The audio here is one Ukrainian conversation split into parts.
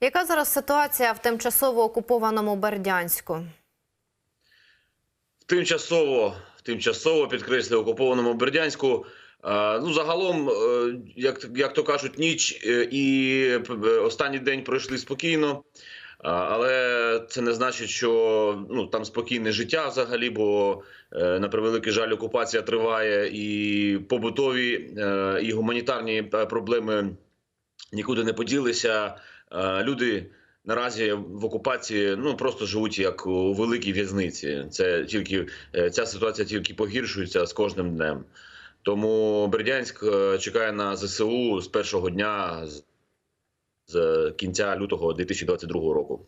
Яка зараз ситуація в тимчасово окупованому Бердянську? Тимчасово, тимчасово підкреслю окупованому Бердянську. Ну, загалом, е, як, як то кажуть, ніч е, і е, останній день пройшли спокійно, але це не значить, що ну там спокійне життя взагалі, бо на превеликий жаль, окупація триває, і побутові і гуманітарні проблеми нікуди не поділися. Е, Люди наразі в окупації ну просто живуть як у великій в'язниці. Це тільки е, ця ситуація тільки погіршується з кожним днем. Тому Бердянськ е, чекає на ЗСУ з першого дня з, кінця лютого 2022 року.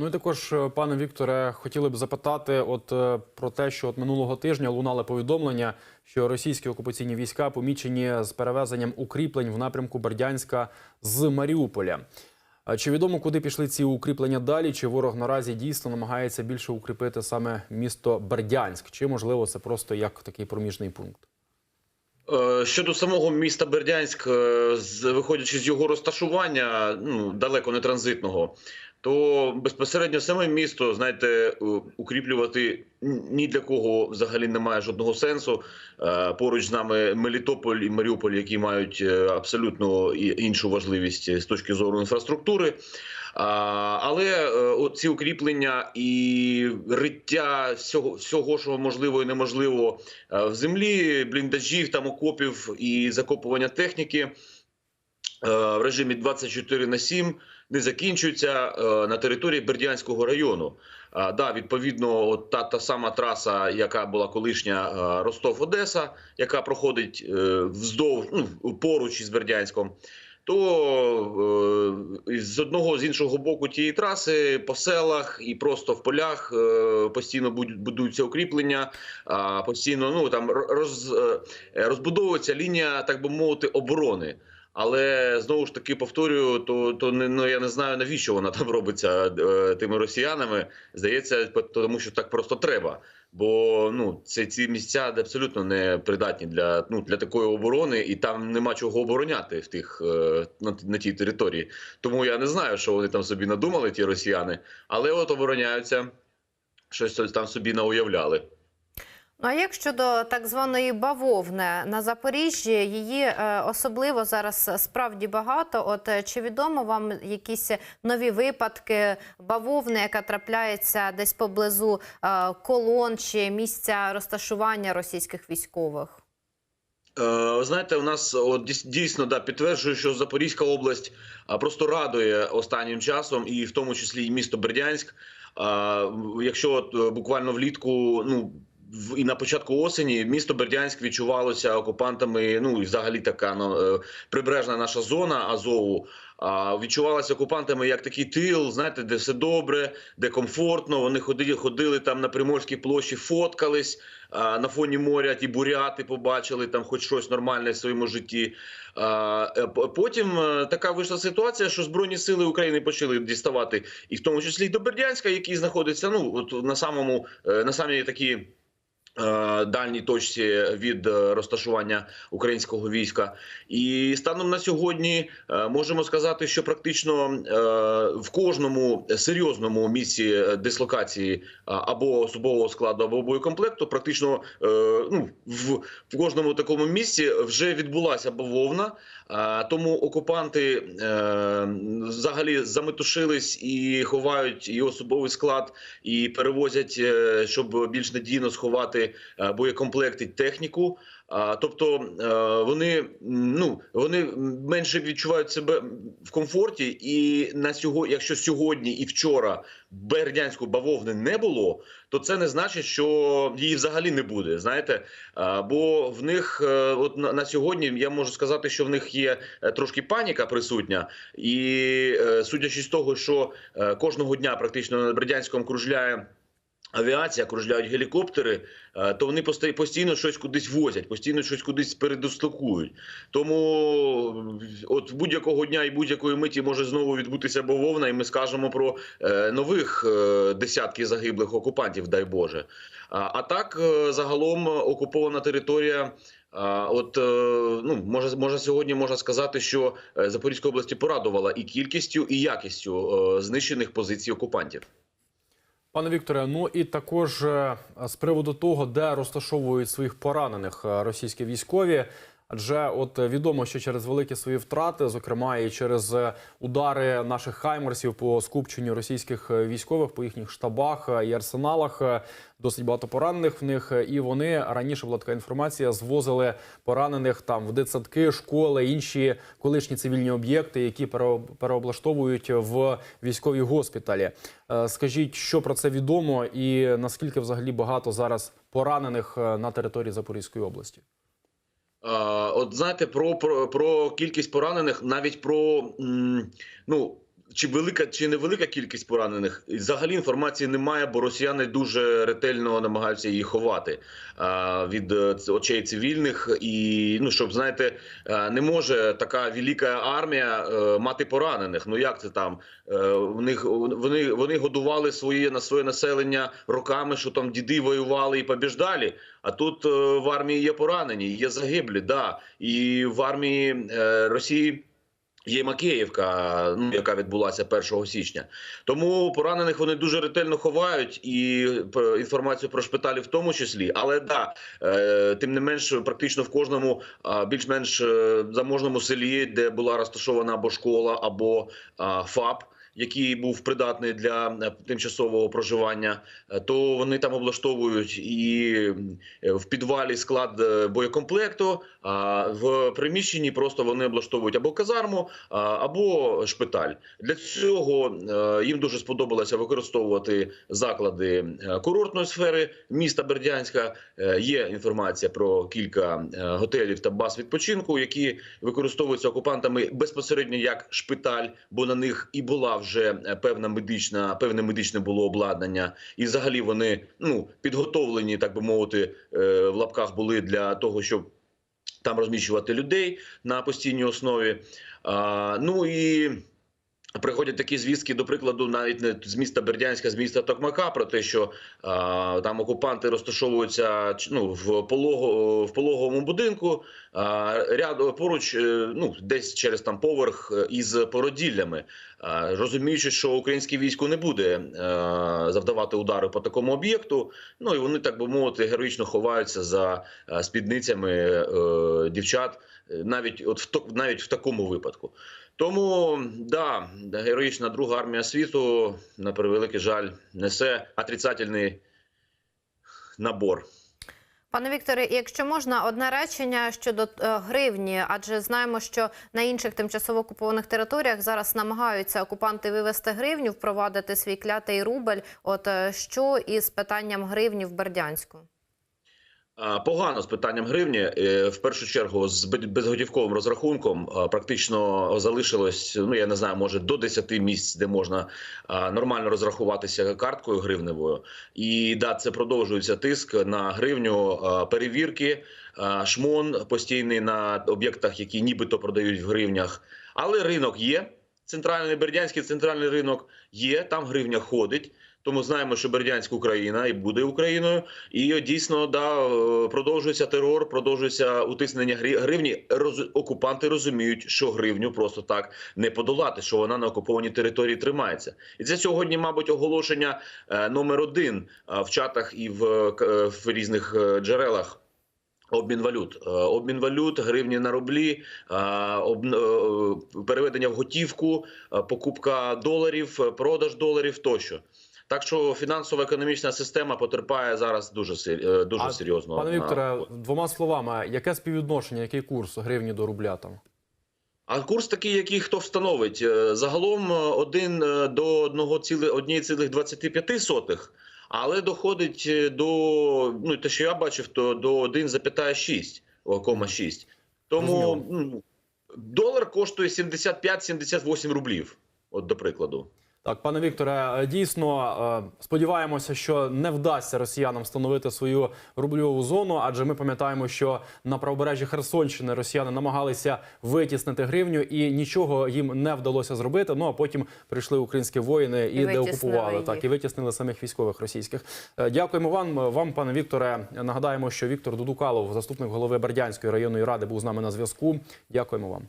Ну і також, е, пане Вікторе, хотіли б запитати, от е, про те, що от минулого тижня лунали повідомлення, що російські окупаційні війська помічені з перевезенням укріплень в напрямку Бердянська з Маріуполя. Чи відомо, куди пішли ці укріплення далі? Чи ворог наразі дійсно намагається більше укріпити саме місто Бердянськ? Чи можливо це просто як такий проміжний пункт? Е, Щодо самого міста Бердянськ, виходячи з його розташування, ну далеко не транзитного, то безпосередньо саме місто, знаєте, е, укріплювати ні для кого взагалі немає жодного сенсу. Е, Поруч з нами Мелітополь і Маріуполь, які мають е, абсолютно іншу важливість з точки зору інфраструктури. Але ці укріплення і риття всього, всього, що можливо і неможливо в землі, бліндажів, там окопів і закопування техніки в режимі 24 на 7 не закінчуються е, на території Бердянського району. А, да, відповідно, от та, та сама траса, яка була колишня е, Ростов-Одеса, яка проходить е, вздовж ну, поруч із Бердянськом. То е, з одного з іншого боку тієї траси по селах і просто в полях е, постійно будуються укріплення, а постійно ну там роз, е, розбудовується лінія, так би мовити, оборони. Але знову ж таки повторюю, то то не ну я не знаю навіщо вона там робиться е, тими росіянами. Здається, тому що так просто треба. Бо ну це ці місця абсолютно не придатні для ну для такої оборони, і там нема чого обороняти в тих е, на, на тій території. Тому я не знаю, що вони там собі надумали, ті росіяни, але от обороняються, щось там собі науявляли. Ну а як щодо так званої бавовни на Запоріжжі, її е, особливо зараз справді багато. От е, чи відомо вам якісь нові випадки бавовни, яка трапляється десь поблизу е, колон чи місця розташування російських військових? Ви Знаєте, у нас от, дійс- дійсно да, підтверджує, що Запорізька область просто радує останнім часом, і в тому числі і місто Бердянськ. Якщо от, буквально влітку, ну і на початку осені місто Бердянськ відчувалося окупантами. Ну і взагалі така ну, е, прибережна наша зона Азову. А відчувалася окупантами як такий тил, знаєте, де все добре, де комфортно. Вони ходили, ходили там на Приморській площі, фоткались а, на фоні моря. Ті буряти побачили там, хоч щось нормальне в своєму житті. А, е, потім е, така вийшла ситуація, що збройні сили України почали діставати, і в тому числі й до Бердянська, який знаходиться ну от на самому на самій такій. Е, Дальній точці від е, розташування українського війська, і станом на сьогодні е, можемо сказати, що практично в кожному серйозному місці дислокації або особового складу, або боєкомплекту, практично ну в, кожному такому місці вже відбулася бавовна. Тому окупанти взагалі заметушились і ховають і особовий склад, і перевозять, щоб більш надійно сховати е, боєкомплекти, техніку. А, тобто е, вони ну вони менше відчувають себе в комфорті, і на сьогодні, якщо сьогодні і вчора бердянську бавовни не було, то це не значить, що її взагалі не буде. Знаєте, бо в них е, от на, на сьогодні я можу сказати, що в них є трошки паніка присутня, і судячи з того, що кожного дня практично над Бердянськом кружляє. Авіація кружляють гелікоптери, е, то вони постійно щось кудись возять, постійно щось кудись передислокують. Тому от будь-якого дня і будь-якої миті може знову відбутися бавовна, і ми скажемо про е, нових е, десятки загиблих окупантів, дай Боже. А, так, загалом окупована територія От ну може, може сьогодні можна сказати, що Запорізька області порадувала і кількістю, і якістю знищених позицій окупантів. Пане Вікторе, ну і також е, з приводу того, де розташовують своїх поранених е, російські військові. Адже от е, відомо, що через великі свої втрати, зокрема і через е, удари наших хаймерсів по скупченню російських е, військових по їхніх штабах і арсеналах, досить багато поранених в них. І вони раніше була така інформація, звозили поранених там в дитсадки, школи, інші колишні цивільні об'єкти, які пере- переоблаштовують в військові госпіталі. Скажіть, що про це відомо, і наскільки взагалі багато зараз поранених на території Запорізької області? От знаєте, про, про, про кількість поранених, навіть про ну. Чи велика чи невелика кількість поранених взагалі інформації немає, бо росіяни дуже ретельно намагаються її ховати а, від е, очей цивільних. І ну щоб знаєте, е, не може така велика армія е, мати поранених. Ну як це там? Е, В них вони, вони годували своє на своє населення роками, що там діди воювали і побіждали. А тут е, в армії є поранені, є загиблі, да. І в армії е, Росії. Є Макеївка, ну яка відбулася 1 січня. Тому поранених вони дуже ретельно ховають і е, інформацію про шпиталі в тому числі. Але да, е, тим не менш, практично в кожному більш-менш е, заможному селі, де була розташована або школа, або ФАП. Який був придатний для е, тимчасового проживання, е, то вони там облаштовують і е, в підвалі склад боєкомплекту. А в приміщенні просто вони облаштовують або казарму, або шпиталь. Для цього їм дуже сподобалося використовувати заклади курортної сфери міста Бердянська. Є інформація про кілька готелів та баз відпочинку, які використовуються окупантами безпосередньо як шпиталь, бо на них і була вже е, певна медична, певне медичне було обладнання, і взагалі вони ну підготовлені, так би мовити, е, в лапках були для того, щоб там розміщувати людей на постійній основі. А, ну і приходять такі звістки, до прикладу, навіть не з міста Бердянська, з міста Токмака, про те, що а, там окупанти розташовуються ну, в, полого, в пологовому будинку, а, ряд поруч, е, ну, десь через там поверх е, із породіллями. А, Розуміючи, що українське військо не буде е, завдавати удари по такому об'єкту, ну і вони так би мовити героїчно ховаються за спідницями е, дівчат, навіть от в навіть в такому випадку. Тому да, героїчна друга армія світу на превеликий жаль несе отрицательний набор. Пане Вікторе, якщо можна, одне речення щодо е, гривні, адже знаємо, що на інших тимчасово окупованих територіях зараз намагаються окупанти вивести гривню, впровадити свій клятий рубль. От е, що із питанням гривні в Бердянську? Погано з питанням гривні. Е, В першу чергу з безготівковим розрахунком практично залишилось, ну я не знаю, може до 10 місць, де можна нормально розрахуватися карткою гривневою. І да, це продовжується тиск на гривню, перевірки, шмон постійний на об'єктах, які нібито продають в гривнях. Але ринок є. Центральний бердянський центральний ринок є. Там гривня ходить. Тому знаємо, що Бердянськ Україна і буде Україною. І дійсно да е, продовжується терор, продовжується утиснення гривні. Роз... Окупанти розуміють, що гривню просто так не подолати, що вона на окупованій території тримається. І це сьогодні, мабуть, оголошення е, номер один е, в чатах і в, е, в різних е, джерелах. Обмін валют, Е, обмін валют, гривні на рублі, е, об- е, переведення в готівку, е, покупка доларів, е, продаж доларів тощо. Так що фінансово-економічна система потерпає зараз дуже е, дуже А, серйозно. Пане Вікторе, двома словами, яке співвідношення, який курс гривні до рубля там? А курс такий, який хто встановить. Е, Загалом е, один е, до 1,25, але доходить до ну те, що я бачив, то до 1,6, кома 6. Тому ну, долар коштує 75-78 рублів. От до прикладу. Так, пане Вікторе, е, дійсно е, сподіваємося, що не вдасться росіянам встановити свою рубльову зону, адже ми пам'ятаємо, що на правобережжі Херсонщини росіяни намагалися витіснити гривню, і нічого їм не вдалося зробити. Ну а потім прийшли українські воїни і, І деокупували їх. так і витіснили самих військових російських. Е, Дякуємо вам. Вам, пане Вікторе. Нагадаємо, що Віктор Дудукалов, заступник голови Бердянської районної ради, був з нами на зв'язку. Дякуємо вам.